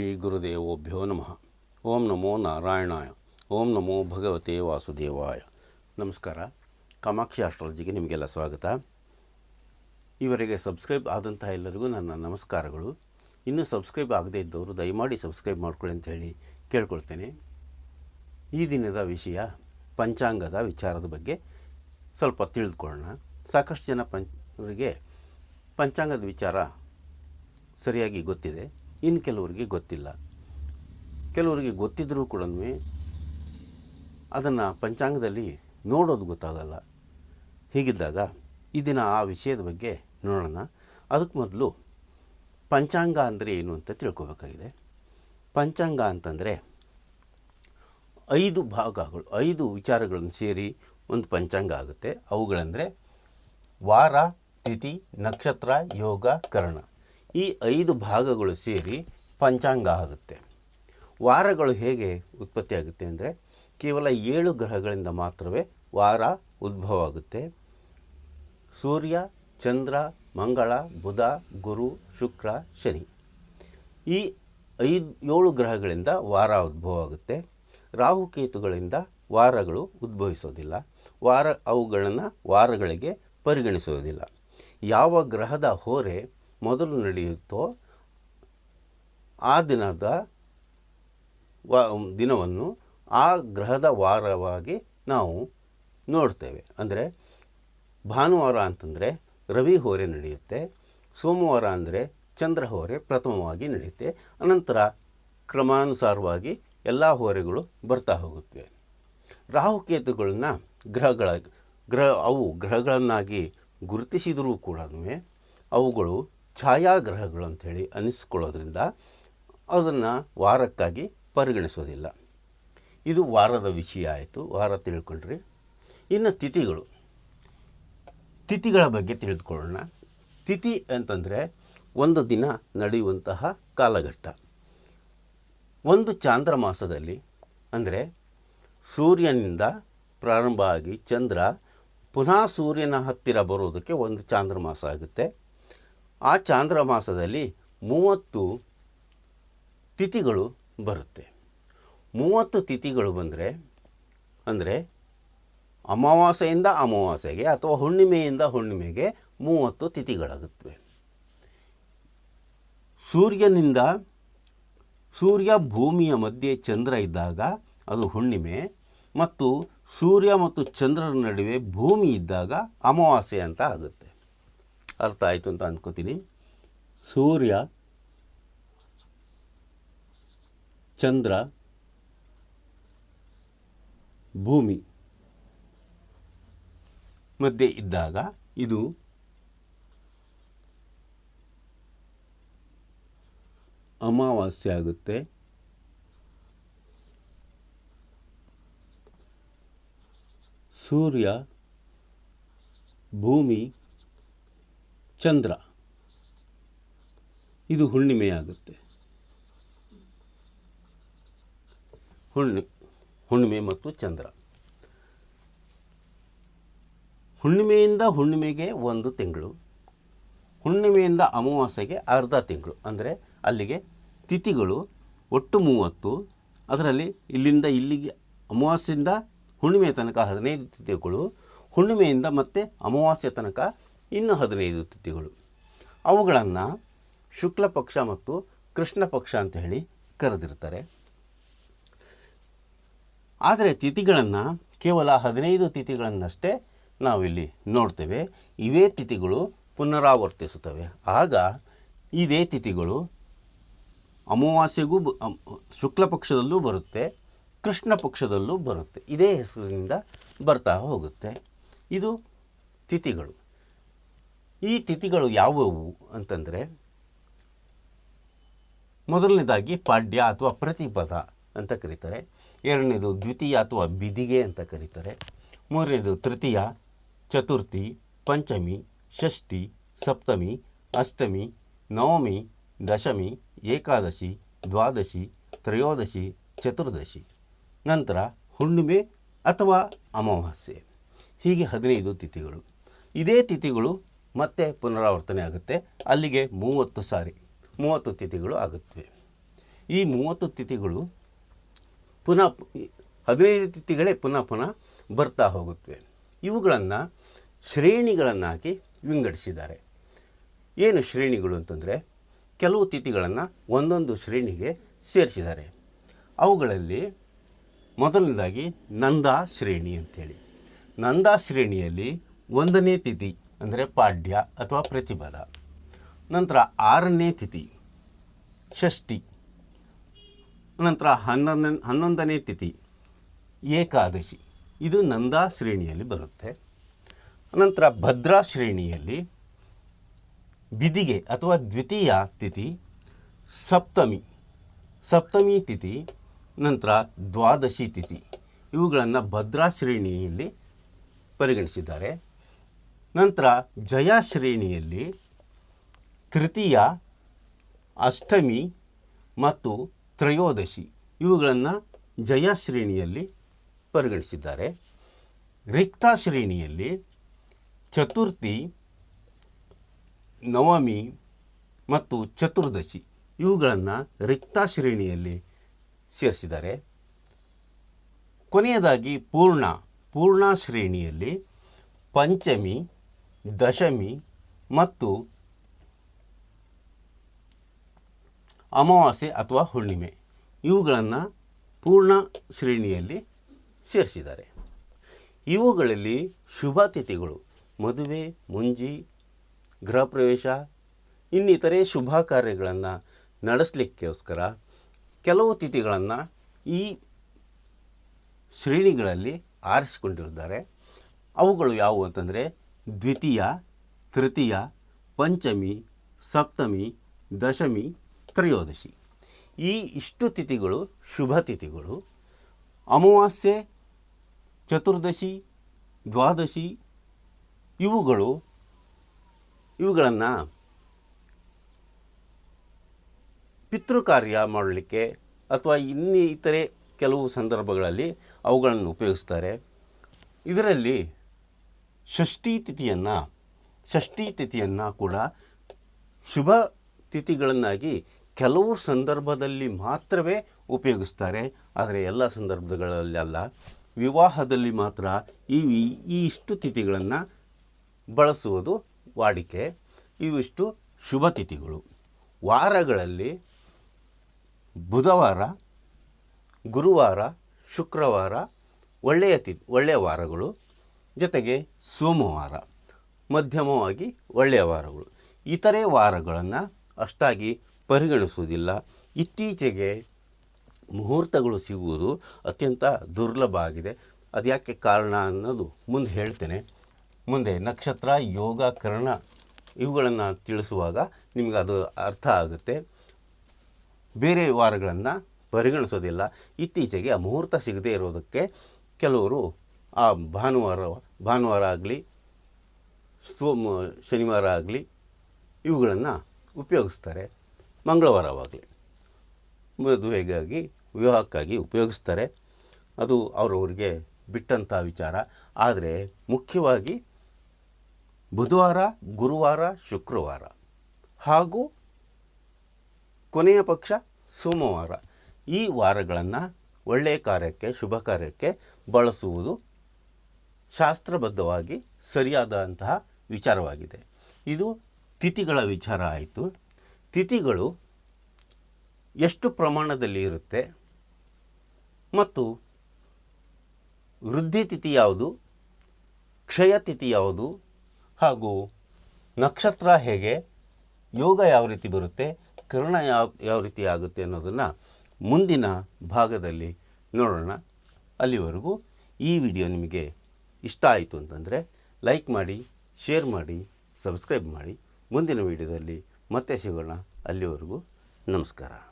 ಶ್ರೀ ಗುರುದೇವೋಭ್ಯೋ ನಮಃ. ಓಂ ನಮೋ ನಾರಾಯಣಾಯ. ಓಂ ನಮೋ ಭಗವತೆ ವಾಸುದೇವಾಯ. ನಮಸ್ಕಾರ. ಕಾಮಾಕ್ಷಿ ಆಸ್ಟ್ರಾಲಜಿಗೆ ನಿಮಗೆಲ್ಲ ಸ್ವಾಗತ. ಇವರಿಗೆ ಸಬ್ಸ್ಕ್ರೈಬ್ ಆದಂತಹ ಎಲ್ಲರಿಗೂ ನನ್ನ ನಮಸ್ಕಾರಗಳು. ಇನ್ನೂ ಸಬ್ಸ್ಕ್ರೈಬ್ ಆಗದೇ ಇದ್ದವರು ದಯಮಾಡಿ ಸಬ್ಸ್ಕ್ರೈಬ್ ಮಾಡ್ಕೊಳ್ಳಿ ಅಂತ ಹೇಳಿ ಕೇಳ್ಕೊಳ್ತೇನೆ. ಈ ದಿನದ ವಿಷಯ ಪಂಚಾಂಗದ ವಿಚಾರದ ಬಗ್ಗೆ ಸ್ವಲ್ಪ ತಿಳಿದುಕೊಳ್ಳೋಣ. ಸಾಕಷ್ಟು ಜನ ಪಂಚ ಅವರಿಗೆ ಪಂಚಾಂಗದ ವಿಚಾರ ಸರಿಯಾಗಿ ಗೊತ್ತಿದೆ. ಇನ್ನು ಕೆಲವರಿಗೆ ಗೊತ್ತಿಲ್ಲ. ಕೆಲವರಿಗೆ ಗೊತ್ತಿದ್ದರೂ ಕೂಡ ಅದನ್ನು ಪಂಚಾಂಗದಲ್ಲಿ ನೋಡೋದು ಗೊತ್ತಾಗಲ್ಲ. ಹೀಗಿದ್ದಾಗ ಈ ದಿನ ಆ ವಿಷಯದ ಬಗ್ಗೆ ನೋಡೋಣ. ಅದಕ್ಕೆ ಮೊದಲು ಪಂಚಾಂಗ ಅಂದರೆ ಏನು ಅಂತ ತಿಳ್ಕೊಬೇಕಾಗಿದೆ. ಪಂಚಾಂಗ ಅಂತಂದರೆ ಐದು ಭಾಗಗಳು, ಐದು ವಿಚಾರಗಳನ್ನು ಸೇರಿ ಒಂದು ಪಂಚಾಂಗ ಆಗುತ್ತೆ. ಅವುಗಳಂದರೆ ವಾರ, ತಿಥಿ, ನಕ್ಷತ್ರ, ಯೋಗ, ಕರ್ಣ. ಈ ಐದು ಭಾಗಗಳು ಸೇರಿ ಪಂಚಾಂಗ ಆಗುತ್ತೆ. ವಾರಗಳು ಹೇಗೆ ಉತ್ಪತ್ತಿ ಆಗುತ್ತೆ ಅಂದರೆ ಕೇವಲ ಏಳು ಗ್ರಹಗಳಿಂದ ಮಾತ್ರವೇ ವಾರ ಉದ್ಭವ ಆಗುತ್ತೆ ಸೂರ್ಯ, ಚಂದ್ರ, ಮಂಗಳ, ಬುಧ, ಗುರು, ಶುಕ್ರ, ಶನಿ. ಈ ಐದು, ಏಳು ಗ್ರಹಗಳಿಂದ ವಾರ ಉದ್ಭವ ಆಗುತ್ತೆ ರಾಹುಕೇತುಗಳಿಂದ ವಾರಗಳು ಉದ್ಭವಿಸೋದಿಲ್ಲ. ವಾರ, ಅವುಗಳನ್ನು ವಾರಗಳಿಗೆ ಪರಿಗಣಿಸೋದಿಲ್ಲ. ಯಾವ ಗ್ರಹದ ಹೊರೆ ಮೊದಲು ನಡೆಯುತ್ತೋ ಆ ದಿನದ ವ ದಿನವನ್ನು ಆ ಗ್ರಹದ ವಾರವಾಗಿ ನಾವು ನೋಡ್ತೇವೆ. ಅಂದರೆ ಭಾನುವಾರ ಅಂತಂದರೆ ರವಿ ಹೋರೆ ನಡೆಯುತ್ತೆ, ಸೋಮವಾರ ಅಂದರೆ ಚಂದ್ರ ಹೋರೆ ಪ್ರಥಮವಾಗಿ ನಡೆಯುತ್ತೆ, ಅನಂತರ ಕ್ರಮಾನುಸಾರವಾಗಿ ಎಲ್ಲ ಹೋರೆಗಳು ಬರ್ತಾ ಹೋಗುತ್ತವೆ. ರಾಹುಕೇತುಗಳನ್ನ ಗ್ರಹಗಳ ಗ್ರಹ ಅವು ಗ್ರಹಗಳನ್ನಾಗಿ ಗುರುತಿಸಿದರೂ ಕೂಡ ಅವುಗಳು ಛಾಯಾಗ್ರಹಗಳು ಅಂಥೇಳಿ ಅನಿಸ್ಕೊಳ್ಳೋದ್ರಿಂದ ಅದನ್ನು ವಾರಕ್ಕಾಗಿ ಪರಿಗಣಿಸೋದಿಲ್ಲ. ಇದು ವಾರದ ವಿಷಯ ಆಯಿತು, ವಾರ ತಿಳ್ಕೊಂಡ್ರಿ. ಇನ್ನು ತಿಥಿಗಳು. ತಿಥಿಗಳ ಬಗ್ಗೆ ತಿಳಿದುಕೊಳ್ಳೋಣ. ತಿಥಿ ಅಂತಂದರೆ ಒಂದು ದಿನ ನಡೆಯುವಂತಹ ಕಾಲಘಟ್ಟ. ಒಂದು ಚಾಂದ್ರಮಾಸದಲ್ಲಿ ಅಂದರೆ ಸೂರ್ಯನಿಂದ ಪ್ರಾರಂಭ ಆಗಿ ಚಂದ್ರ ಪುನಃ ಸೂರ್ಯನ ಹತ್ತಿರ ಬರೋದಕ್ಕೆ ಒಂದು ಚಾಂದ್ರಮಾಸ ಆಗುತ್ತೆ. ಆ ಚಾಂದ್ರಮಾಸದಲ್ಲಿ ಮೂವತ್ತು ತಿಥಿಗಳು ಬರುತ್ತೆ. ಮೂವತ್ತು ತಿಥಿಗಳು ಬಂದರೆ, ಅಂದರೆ ಅಮಾವಾಸ್ಯೆಯಿಂದ ಅಮಾವಾಸ್ಯೆಗೆ ಅಥವಾ ಹುಣ್ಣಿಮೆಯಿಂದ ಹುಣ್ಣಿಮೆಗೆ ಮೂವತ್ತು ತಿಥಿಗಳಾಗುತ್ತವೆ ಸೂರ್ಯನಿಂದ ಸೂರ್ಯ ಭೂಮಿಯ ಮಧ್ಯೆ ಚಂದ್ರ ಇದ್ದಾಗ ಅದು ಹುಣ್ಣಿಮೆ ಮತ್ತು ಸೂರ್ಯ ಮತ್ತು ಚಂದ್ರರ ನಡುವೆ ಭೂಮಿ ಇದ್ದಾಗ ಅಮಾವಾಸ್ಯೆ ಅಂತ ಆಗುತ್ತೆ. ಅರ್ಥ ಆಯಿತು ಅಂತ ಅಂದ್ಕೋತೀನಿ ಸೂರ್ಯ ಚಂದ್ರ ಭೂಮಿ ಮಧ್ಯೆ ಇದ್ದಾಗ ಇದು ಅಮಾವಾಸ್ಯೆ ಆಗುತ್ತೆ. ಸೂರ್ಯ ಭೂಮಿ ಚಂದ್ರ. ಇದು ಹುಣ್ಣಿಮೆಯಾಗುತ್ತೆ. ಹುಣ್ಣಿ, ಹುಣ್ಣಿಮೆ ಮತ್ತು ಚಂದ್ರ. ಹುಣ್ಣಿಮೆಯಿಂದ ಹುಣ್ಣಿಮೆಗೆ ಒಂದು ತಿಂಗಳು, ಹುಣ್ಣಿಮೆಯಿಂದ ಅಮಾವಾಸ್ಯೆಗೆ ಅರ್ಧ ತಿಂಗಳು, ಅಂದರೆ ಅಲ್ಲಿಗೆ ತಿಥಿಗಳು ಒಟ್ಟು ಮೂವತ್ತು. ಅದರಲ್ಲಿ ಇಲ್ಲಿಂದ ಇಲ್ಲಿಗೆ ಅಮಾವಾಸ್ಯೆಯಿಂದ ಹುಣ್ಣಿಮೆ ತನಕ ಹದಿನೈದು ತಿಥಿಗಳು, ಹುಣ್ಣಿಮೆಯಿಂದ ಮತ್ತೆ ಅಮಾವಾಸ್ಯೆ ತನಕ ಇನ್ನೂ ಹದಿನೈದು ತಿಥಿಗಳು. ಅವುಗಳನ್ನು ಶುಕ್ಲ ಪಕ್ಷ ಮತ್ತು ಕೃಷ್ಣ ಪಕ್ಷ ಅಂತ ಹೇಳಿ ಕರೆದಿರ್ತಾರೆ. ಆದರೆ ತಿಥಿಗಳನ್ನು ಕೇವಲ ಹದಿನೈದು ತಿಥಿಗಳನ್ನಷ್ಟೇ ನಾವಿಲ್ಲಿ ನೋಡ್ತೇವೆ. ಇವೇ ತಿಥಿಗಳು ಪುನರಾವರ್ತಿಸುತ್ತವೆ. ಆಗ ಇದೇ ತಿಥಿಗಳು ಅಮಾವಾಸ್ಯೆಗೂ ಶುಕ್ಲ ಪಕ್ಷದಲ್ಲೂ ಬರುತ್ತೆ, ಕೃಷ್ಣ ಪಕ್ಷದಲ್ಲೂ ಬರುತ್ತೆ. ಇದೇ ಹೆಸರಿನಿಂದ ಬರ್ತಾ ಹೋಗುತ್ತೆ. ಇದು ತಿಥಿಗಳು. ಈ ತಿಥಿಗಳು ಯಾವುವು ಅಂತಂದರೆ ಮೊದಲನೇದಾಗಿ ಪಾಡ್ಯ ಅಥವಾ ಪ್ರತಿಪದ ಅಂತ ಕರೀತಾರೆ. ಎರಡನೇದು ದ್ವಿತೀಯ ಅಥವಾ ಬಿದಿಗೆ ಅಂತ ಕರೀತಾರೆ. ಮೂರನೇದು ತೃತೀಯ, ಚತುರ್ಥಿ, ಪಂಚಮಿ, ಷಷ್ಠಿ, ಸಪ್ತಮಿ, ಅಷ್ಟಮಿ, ನವಮಿ, ದಶಮಿ, ಏಕಾದಶಿ, ದ್ವಾದಶಿ, ತ್ರಯೋದಶಿ, ಚತುರ್ದಶಿ. ನಂತರ ಹುಣ್ಣಿಮೆ ಅಥವಾ ಅಮಾವಾಸ್ಯೆ. ಹೀಗೆ ಹದಿನೈದು ತಿಥಿಗಳು. ಇದೇ ತಿಥಿಗಳು ಮತ್ತೆ ಪುನರಾವರ್ತನೆ ಆಗುತ್ತೆ. ಅಲ್ಲಿಗೆ ಮೂವತ್ತು ಸಾರಿ, ಮೂವತ್ತು ತಿಥಿಗಳು ಆಗುತ್ತವೆ. ಈ ಮೂವತ್ತು ತಿಥಿಗಳು ಪುನಃ ಹದಿನೈದು ತಿಥಿಗಳೇ ಪುನಃ ಪುನಃ ಬರ್ತಾ ಹೋಗುತ್ತವೆ. ಇವುಗಳನ್ನು ಶ್ರೇಣಿಗಳನ್ನಾಗಿ ವಿಂಗಡಿಸಿದ್ದಾರೆ. ಏನು ಶ್ರೇಣಿಗಳು ಅಂತಂದರೆ ಕೆಲವು ತಿಥಿಗಳನ್ನು ಒಂದೊಂದು ಶ್ರೇಣಿಗೆ ಸೇರಿಸಿದ್ದಾರೆ. ಅವುಗಳಲ್ಲಿ ಮೊದಲನೇದಾಗಿ ನಂದಾ ಶ್ರೇಣಿ ಅಂಥೇಳಿ ನಂದಾ ಶ್ರೇಣಿಯಲ್ಲಿ ಒಂದನೇ ತಿಥಿ ಅಂದರೆ ಪಾಡ್ಯ ಅಥವಾ ಪ್ರತಿಪದ ನಂತರ ಆರನೇ ತಿಥಿ, ಷಷ್ಠಿ. ನಂತರ ಹನ್ನೊಂದನೇ ಹನ್ನೊಂದನೇ ತಿಥಿ, ಏಕಾದಶಿ. ಇದು ನಂದಾ ಶ್ರೇಣಿಯಲ್ಲಿ ಬರುತ್ತೆ. ನಂತರ ಭದ್ರಾ ಶ್ರೇಣಿಯಲ್ಲಿ ಬಿದಿಗೆ ಅಥವಾ ದ್ವಿತೀಯ ತಿಥಿ, ಸಪ್ತಮಿ. ಸಪ್ತಮಿ ತಿಥಿ, ನಂತರ ದ್ವಾದಶಿ ತಿಥಿ. ಇವುಗಳನ್ನು ಭದ್ರಾ ಶ್ರೇಣಿಯಲ್ಲಿ ಪರಿಗಣಿಸಿದ್ದಾರೆ. ನಂತರ ಜಯ ಶ್ರೇಣಿಯಲ್ಲಿ ತೃತೀಯ, ಅಷ್ಟಮಿ ಮತ್ತು ತ್ರಯೋದಶಿ ಇವುಗಳನ್ನು ಜಯ ಶ್ರೇಣಿಯಲ್ಲಿ ಪರಿಗಣಿಸಿದ್ದಾರೆ. ರಿಕ್ತ ಶ್ರೇಣಿಯಲ್ಲಿ ಚತುರ್ಥಿ, ನವಮಿ ಮತ್ತು ಚತುರ್ದಶಿ ಇವುಗಳನ್ನು ರಿಕ್ತ ಶ್ರೇಣಿಯಲ್ಲಿ ಸೇರಿಸಿದ್ದಾರೆ. ಕೊನೆಯದಾಗಿ ಪೂರ್ಣ ಪೂರ್ಣ ಶ್ರೇಣಿಯಲ್ಲಿ ಪಂಚಮಿ ದಶಮಿ ಮತ್ತು ಅಮಾವಾಸ್ಯೆ ಅಥವಾ ಹುಣ್ಣಿಮೆ. ಇವುಗಳನ್ನು ಪೂರ್ಣ ಶ್ರೇಣಿಯಲ್ಲಿ ಸೇರಿಸಿದ್ದಾರೆ. ಇವುಗಳಲ್ಲಿ ಶುಭ ತಿಥಿಗಳು ಮದುವೆ, ಮುಂಜಿ ಗೃಹ ಪ್ರವೇಶ ಇನ್ನಿತರೆ ಶುಭ ಕಾರ್ಯಗಳನ್ನು ನಡೆಸಲಿಕ್ಕೋಸ್ಕರ ಕೆಲವು ತಿಥಿಗಳನ್ನು ಈ ಶ್ರೇಣಿಗಳಲ್ಲಿ ಆರಿಸಿಕೊಂಡಿರ್ತಾರೆ ಅವುಗಳು ಯಾವುವು ಅಂತಂದರೆ ದ್ವಿತೀಯ, ತೃತೀಯ, ಪಂಚಮಿ, ಸಪ್ತಮಿ, ದಶಮಿ, ತ್ರಯೋದಶಿ. ಈ ಇಷ್ಟು ತಿಥಿಗಳು ಶುಭ ತಿಥಿಗಳು. ಅಮಾವಾಸ್ಯೆ, ಚತುರ್ದಶಿ, ದ್ವಾದಶಿ, ಇವುಗಳು ಇವುಗಳನ್ನು ಪಿತೃಕಾರ್ಯ ಮಾಡಲಿಕ್ಕೆ ಅಥವಾ ಇನ್ನಿತರೆ ಕೆಲವು ಸಂದರ್ಭಗಳಲ್ಲಿ ಅವುಗಳನ್ನು ಉಪಯೋಗಿಸ್ತಾರೆ. ಇದರಲ್ಲಿ ಷಷ್ಠಿ ತಿಥಿಯನ್ನು ಷಷ್ಠಿ ತಿಥಿಯನ್ನು ಕೂಡ ಶುಭ ತಿಥಿಗಳನ್ನಾಗಿ ಕೆಲವು ಸಂದರ್ಭದಲ್ಲಿ ಮಾತ್ರವೇ ಉಪಯೋಗಿಸ್ತಾರೆ. ಆದರೆ ಎಲ್ಲ ಸಂದರ್ಭಗಳಲ್ಲಿ ವಿವಾಹದಲ್ಲಿ ಮಾತ್ರ ಈ ಈ ಇಷ್ಟು ತಿಥಿಗಳನ್ನು ಬಳಸುವುದು ವಾಡಿಕೆ. ಇವಿಷ್ಟು ಶುಭ ತಿಥಿಗಳು. ವಾರಗಳಲ್ಲಿ ಬುಧವಾರ, ಗುರುವಾರ, ಶುಕ್ರವಾರ ಒಳ್ಳೆಯ ತಿ, ಒಳ್ಳೆಯ ವಾರಗಳು. ಜೊತೆಗೆ ಸೋಮವಾರ, ಮಧ್ಯಮವಾಗಿ ಒಳ್ಳೆಯ ವಾರಗಳು. ಇತರೆ ವಾರಗಳನ್ನು ಅಷ್ಟಾಗಿ ಪರಿಗಣಿಸುವುದಿಲ್ಲ. ಇತ್ತೀಚೆಗೆ ಮುಹೂರ್ತಗಳು ಸಿಗುವುದು ಅತ್ಯಂತ ದುರ್ಲಭ ಆಗಿದೆ. ಅದು ಯಾಕೆ ಕಾರಣ ಅನ್ನೋದು ಮುಂದೆ ಹೇಳ್ತೇನೆ. ಮುಂದೆ ನಕ್ಷತ್ರ, ಯೋಗ, ಕರ್ಣ ಇವುಗಳನ್ನು ತಿಳಿಸುವಾಗ ನಿಮಗೆ ಅದು ಅರ್ಥ ಆಗುತ್ತೆ. ಬೇರೆ ವಾರಗಳನ್ನು ಪರಿಗಣಿಸೋದಿಲ್ಲ. ಇತ್ತೀಚೆಗೆ ಆ ಮುಹೂರ್ತ ಸಿಗದೇ ಇರೋದಕ್ಕೆ ಕೆಲವರು ಆ ಭಾನುವಾರ ಭಾನುವಾರ ಆಗಲಿ, ಸೋಮ, ಶನಿವಾರ ಆಗಲಿ ಇವುಗಳನ್ನು ಉಪಯೋಗಿಸ್ತಾರೆ. ಮಂಗಳವಾರವಾಗಲಿ. ಮದುವೆಗಾಗಿ, ವಿವಾಹಕ್ಕಾಗಿ ಉಪಯೋಗಿಸ್ತಾರೆ. ಅದು ಅವರವರಿಗೆ ಬಿಟ್ಟಂಥ ವಿಚಾರ. ಆದರೆ ಮುಖ್ಯವಾಗಿ ಬುಧವಾರ, ಗುರುವಾರ, ಶುಕ್ರವಾರ ಹಾಗೂ ಕೊನೆಯ ಪಕ್ಷ ಸೋಮವಾರ. ಈ ವಾರಗಳನ್ನು ಒಳ್ಳೆಯ ಕಾರ್ಯಕ್ಕೆ, ಶುಭ ಕಾರ್ಯಕ್ಕೆ ಬಳಸುವುದು ಶಾಸ್ತ್ರಬದ್ಧವಾಗಿ ಸರಿಯಾದಂತಹ ವಿಚಾರವಾಗಿದೆ. ಇದು ತಿಥಿಗಳ ವಿಚಾರ ಆಯಿತು. ತಿಥಿಗಳು ಎಷ್ಟು ಪ್ರಮಾಣದಲ್ಲಿ ಇರುತ್ತೆ ಮತ್ತು ವೃದ್ಧಿ ತಿಥಿ ಯಾವುದು, ಕ್ಷಯ ತಿಥಿ ಯಾವುದು, ಹಾಗೂ ನಕ್ಷತ್ರ ಹೇಗೆ, ಯೋಗ ಯಾವ ರೀತಿ ಬರುತ್ತೆ, ಕರ್ಣ ಯಾವ ಯಾವ ರೀತಿ ಆಗುತ್ತೆ ಅನ್ನೋದನ್ನು ಮುಂದಿನ ಭಾಗದಲ್ಲಿ ನೋಡೋಣ. ಅಲ್ಲಿವರೆಗೂ ಈ ವಿಡಿಯೋ ನಿಮಗೆ ಇಷ್ಟ ಆಯಿತು ಅಂತಂದರೆ ಲೈಕ್ ಮಾಡಿ ಶೇರ್ ಮಾಡಿ ಸಬ್ಸ್ಕ್ರೈಬ್ ಮಾಡಿ. ಮುಂದಿನ ವಿಡಿಯೋದಲ್ಲಿ ಮತ್ತೆ ಸಿಗೋಣ. ಅಲ್ಲಿವರೆಗೂ ನಮಸ್ಕಾರ.